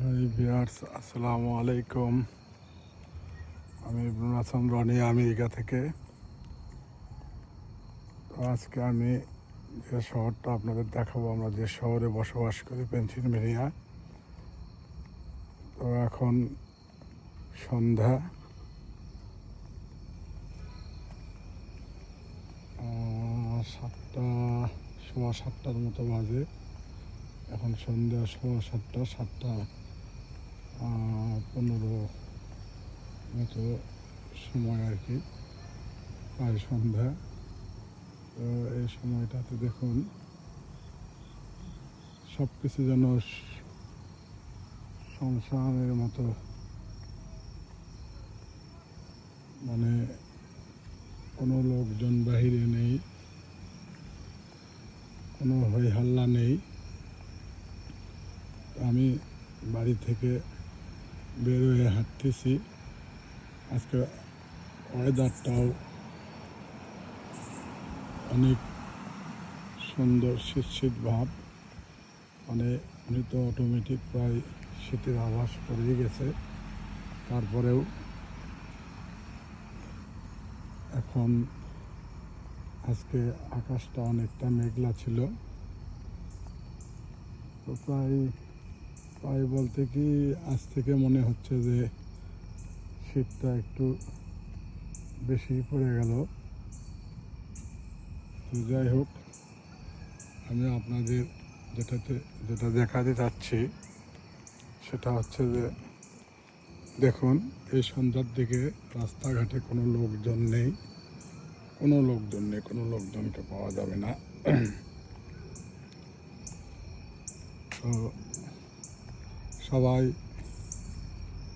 High viewers আসসালামু আলাইকুম। আমি ইবনুল রনি, আমেরিকা থেকে। আজকে আমি যে শহরটা আপনাদের দেখাবো, আমরা যে শহরে বসবাস করি, পেনসিলভেনিয়া। তো এখন সন্ধ্যা। সাতটা, সোয়া সাতটার মতো বাজে। এখন সন্ধ্যা, সোয়া সাতটা সাতটা। পনেরো মতো সময় আর কি। প্রায় সন্ধ্যা। তো এই সময়টাতে দেখুন সব কিছু যেন সংসারের মতো। মানে কোনো লোকজন বাহিরে নেই, কোনো হই হাল্লা নেই। আমি বাড়ি থেকে বের হয়ে হাঁটতেছি। আজকে ওয়েদারটাও অনেক সুন্দর শীত শীত ভাব। মানে উনি তো অটোমেটিক প্রায় শীতের আভাস পড়ে গেছে। তারপরেও এখন আজকে আকাশটা অনেকটা মেঘলা ছিল। তো প্রায় প্রায় বলতে কি, আজ থেকে মনে হচ্ছে যে শীতটা একটু বেশি পড়ে গেল। তো যাই হোক, আমি আপনাদের যেটাতে, যেটা দেখাতে চাচ্ছি, সেটা হচ্ছে যে, দেখুন, এই সন্ধ্যার দিকে রাস্তাঘাটে কোনো লোকজন নেই। কোনো লোকজন নেই, কোনো লোকজনকে পাওয়া যাবে না। তো সবাই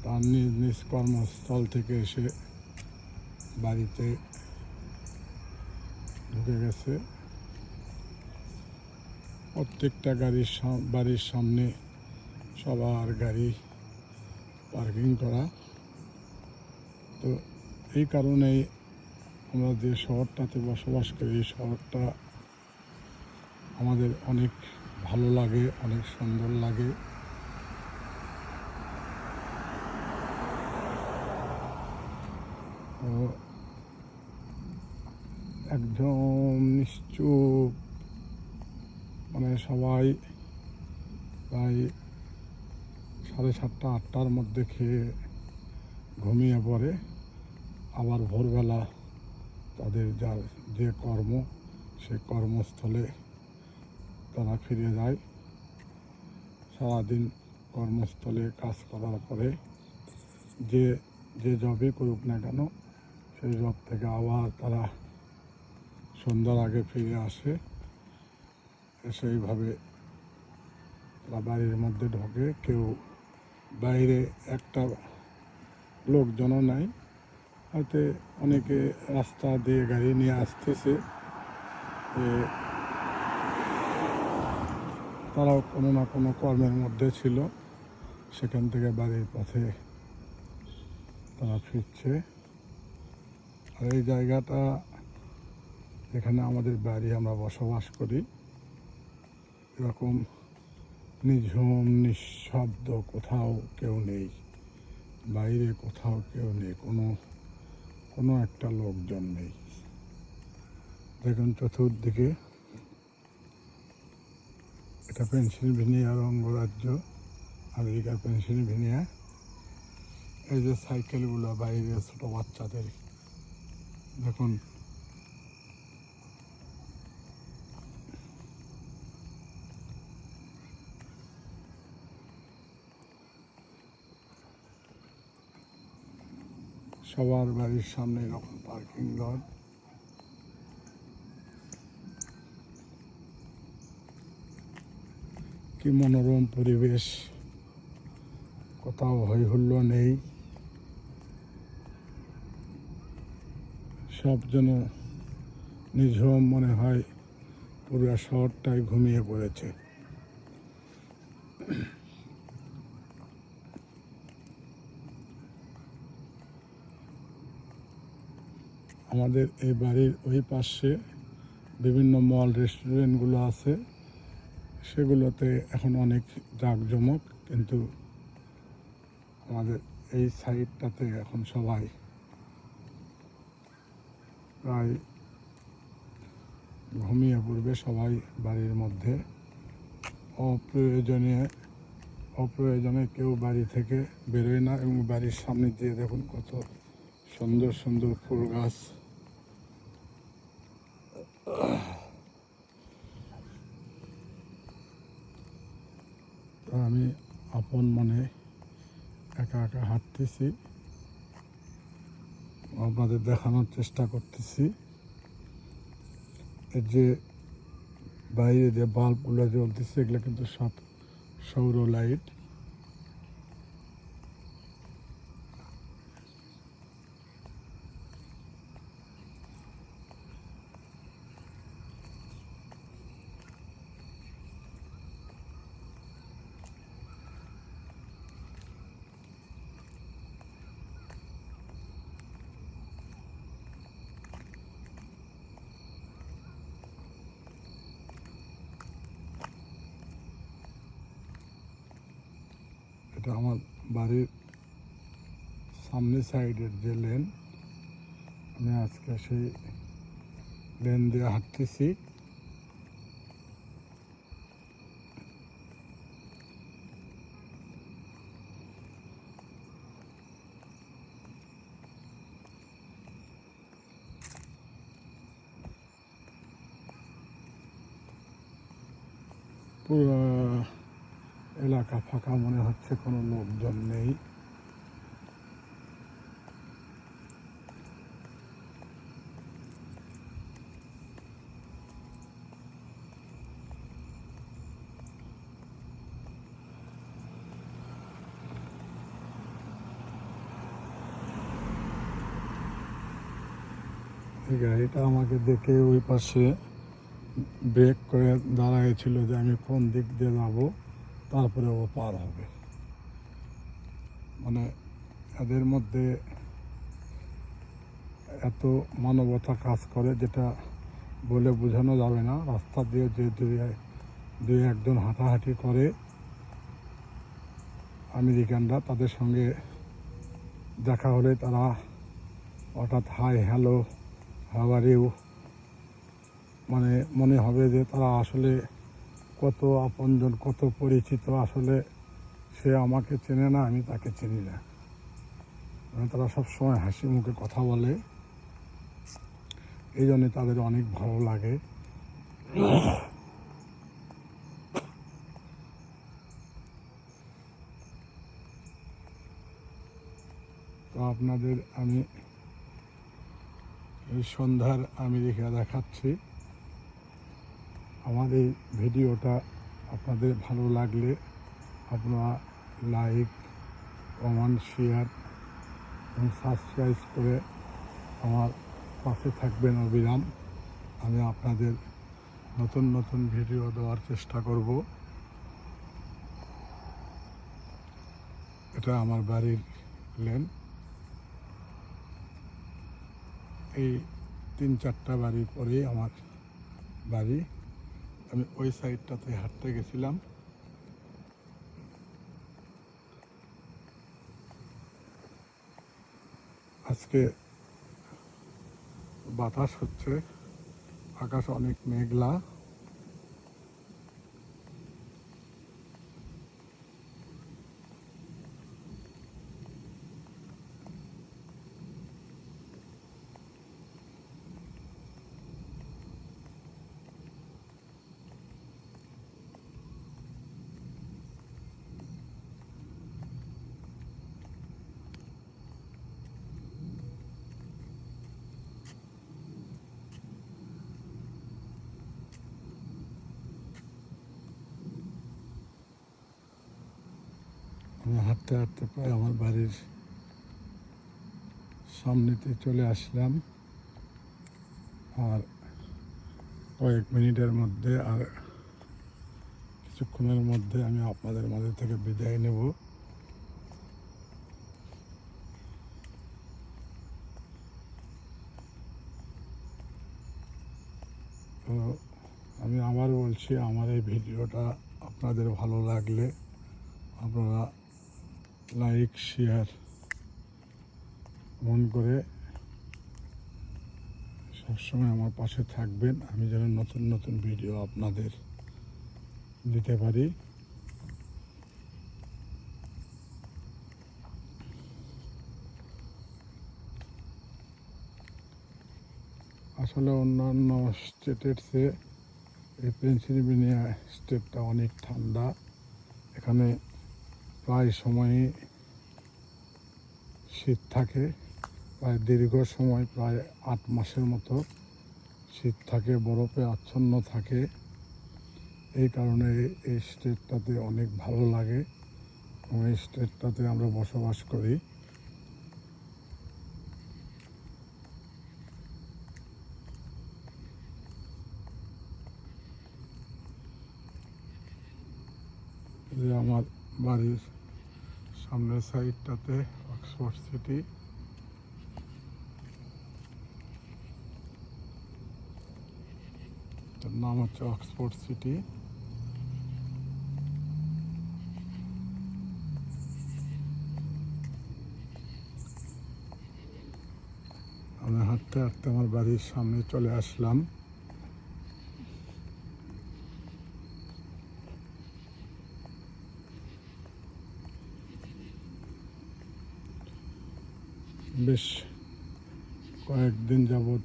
তার নিজ নিজ কর্মস্থল থেকে এসে বাড়িতে ঢুকে গেছে। প্রত্যেকটা গাড়ির বাড়ির সামনে সবার গাড়ি পার্কিং করা। তো এই কারণেই আমরা যে শহরটাতে বসবাস করি, এই শহরটা আমাদের অনেক ভালো লাগে, অনেক সুন্দর লাগে। একদম নিশ্চুপ। মানে সবাই প্রায় সাড়ে সাতটা, আটটার মধ্যে খেয়ে ঘুমিয়ে পড়ে। আবার ভোরবেলা তাদের যার যে কর্ম, সে কর্মস্থলে তারা ফিরে যায়। সারাদিন কর্মস্থলে কাজ করার পরে যে যে জবে করুক না কেন সেই জব থেকে আবার তারা সন্ধ্যার আগে ফিরে আসে, এসে এইভাবে তারা বাড়ির মধ্যে ঢোকে। কেউ বাইরে একটা লোকজনও নাই। হয়তো অনেকে রাস্তা দিয়ে গাড়ি নিয়ে আসতেছে। তারাও কোনো না কোনো কর্মের মধ্যে ছিল। সেখান থেকে বাড়ির পথে তারা ফিরছে। এই জায়গাটা এখানে আমাদের বাড়ি আমরা বসবাস করি। এরকম নিঝুম, নিঃশব্দ কোথাও কেউ নেই। বাইরে কোথাও কেউ নেই। কোনো কোনো একটা লোকজন নেই। দেখুন চতুর্দিকে এটা পেনসিলভেনিয়ার অঙ্গরাজ্য আমেরিকার পেনসিলভেনিয়া। এই যে সাইকেলগুলো বাইরে ছোটো বাচ্চাদের দেখুন। সবার বাড়ির সামনে এরকম পার্কিং লট কি মনোরম পরিবেশ। কোথাও হই হুল্লো নেই। সব যেন নিঝুম মনে হয় পুরো শহরটাই ঘুমিয়ে পড়েছে। আমাদের এই বাড়ির ওই পাশে বিভিন্ন মল, রেস্টুরেন্টগুলো আছে। সেগুলোতে এখন অনেক জাঁকজমক, কিন্তু আমাদের এই সাইডটাতে এখন সবাই প্রায় ঘুমিয়ে পড়বে সবাই বাড়ির মধ্যে। অপ্রয়োজনে অপ্রয়োজনে কেউ বাড়ি থেকে বেরোয় না এবং বাড়ির সামনে দিয়ে দেখুন কত সুন্দর সুন্দর ফুল গাছ। আমি আপন মনে একা একা হাঁটতেছি। আপনাদের দেখানোর চেষ্টা করতেছি। এর যে বাইরে যে বাল্বগুলো জ্বলতেছে, এগুলো কিন্তু সব সৌর লাইট। এটা আমার বাড়ির সামনে সাইডের যে লেন আমি আজকে সেই লেন দিয়ে হাঁটতেছি। পুরো এলাকা ফাঁকা মনে হচ্ছে, কোনো লোকজন নেই। গাড়িটা আমাকে দেখে ওই পাশে ব্রেক করে দাঁড়াইছিল যে আমি কোন দিক দিয়ে যাব। তারপরে ও পার হবে। মানে এদের মধ্যে এত মানবতা কাজ করে যেটা বলে বোঝানো যাবে না। রাস্তা দিয়ে যে দুই একজন হাঁটাহাঁটি করে আমেরিকানরা, তাদের সঙ্গে দেখা হলে তারা হঠাৎ, হাই, হ্যালো হাওয়ার ইউ? মানে মনে হবে যে তারা আসলে কত আপনজন, কত পরিচিত, আসলে সে আমাকে চেনে না, আমি তাকে চিনি না। তারা সবসময় হাসি মুখে কথা বলে। এই জন্যে তাদের অনেক ভালো লাগে। তো আপনাদের আমি সন্ধ্যার আমেরিকা দেখাচ্ছি। আমার এই ভিডিওটা আপনাদের ভালো লাগলে আপনারা লাইক কমেন্ট শেয়ার এবং সাবস্ক্রাইব করে আমার পাশে থাকবেন অবিরাম। আমি আপনাদের নতুন নতুন ভিডিও দেওয়ার চেষ্টা করব। এটা আমার বাড়ির লেন এই তিন চারটা বাড়ি পরেই আমার বাড়ি। আমি ওই সাইডটাতে হাঁটতে গেছিলাম। আজকে বাতাস হচ্ছে আকাশ অনেক মেঘলা। আমি হাঁটতে হাঁটতে প্রায় আমার বাড়ির সামনেতে চলে আসলাম। আর কয়েক মিনিটের মধ্যে আর কিছুক্ষণের মধ্যে আমি আপনাদের মাঝে থেকে বিদায় নেব। তো আমি আবার বলছি, আমার এই ভিডিওটা আপনাদের ভালো লাগলে আপনারা লাইক, শেয়ার, মন করে সবসময় আমার পাশে থাকবেন। আমি যেন নতুন নতুন ভিডিও আপনাদের দিতে পারি। আসলে অন্যান্য স্টেটের চেয়ে এই পেনসিলভেনিয়া স্টেটটা অনেক ঠান্ডা। এখানে প্রায় সময়ই শীত থাকে, প্রায় দীর্ঘ সময়, প্রায় আট মাসের মতো শীত থাকে, বরফে আচ্ছন্ন থাকে। এই কারণে এই- এই স্টেটটাতে অনেক ভালো লাগে এবং এই স্টেটটাতে আমরা বসবাস করি। যে আমার বাড়ির সামনের সাইডটাতে, অক্সফোর্ড সিটি। তার নাম হচ্ছে অক্সফোর্ড সিটি। আমি হাঁটতে হাঁটতে আমার বাড়ির সামনে চলে আসলাম। বেশ কয়েকদিন যাবৎ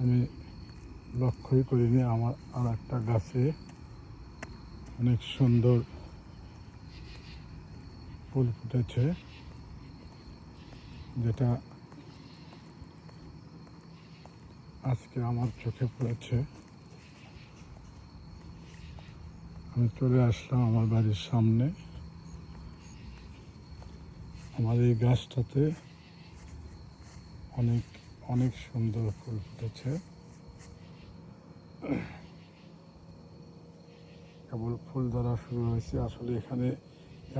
আমি লক্ষ্যই করিনি আমার আর একটা গাছে। অনেক সুন্দর ফুল ফুটেছে, যেটা আজকে আমার চোখে পড়েছে। আমি চলে আসলাম আমার বাড়ির সামনে। আমার এই গাছটাতে অনেক অনেক সুন্দর ফুল ফুটেছে। কেবল ফুল ধরা শুরু হয়েছে। আসলে এখানে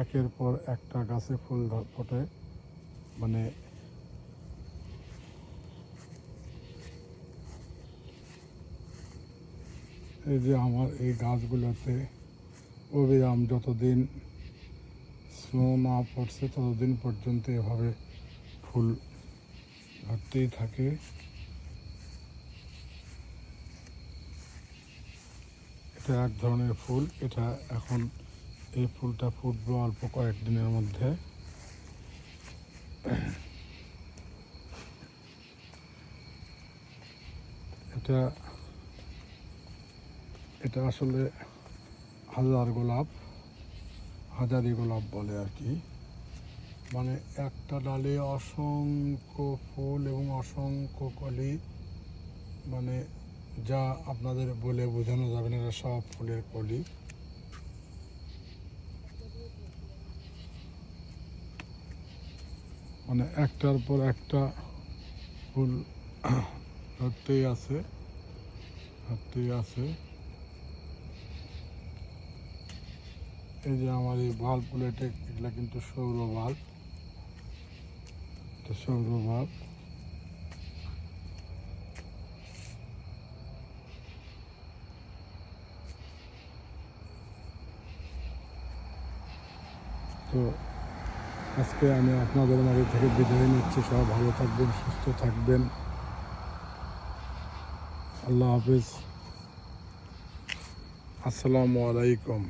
একের পর একটা গাছে ফুল ফোটে। মানে এই যে আমার এই গাছগুলোতে অবিরাম যতদিন স্নো না পড়ছে, ততদিন পর্যন্ত এভাবে ফুল ধরতেই থাকে। এটা এক ধরনের ফুল, এটা এখন এই ফুলটা ফুটবে অল্প কয়েকদিনের মধ্যে। এটা এটা আসলে হাজার গোলাপ। হাজারি গোলাপ বলে আর কি। মানে একটা ডালে অসংখ্য ফুল এবং অসংখ্য কলি মানে যা আপনাদের বলে বোঝানো যাবে না এটা সব ফুলের কলি। মানে একটার পর একটা ফুল ধরতেই আছে ধরতেই আছে। এই যে আমার এই বাল্বগুলো এটা এগুলো কিন্তু সৌর বাল্ব এটা সৌর বাল্ব তো আজকে আমি আপনাদের মাঝে থেকে বিদায় নিচ্ছি। সব ভালো থাকবেন, সুস্থ থাকবেন। আল্লাহ হাফিজ। আসসালামু আলাইকুম।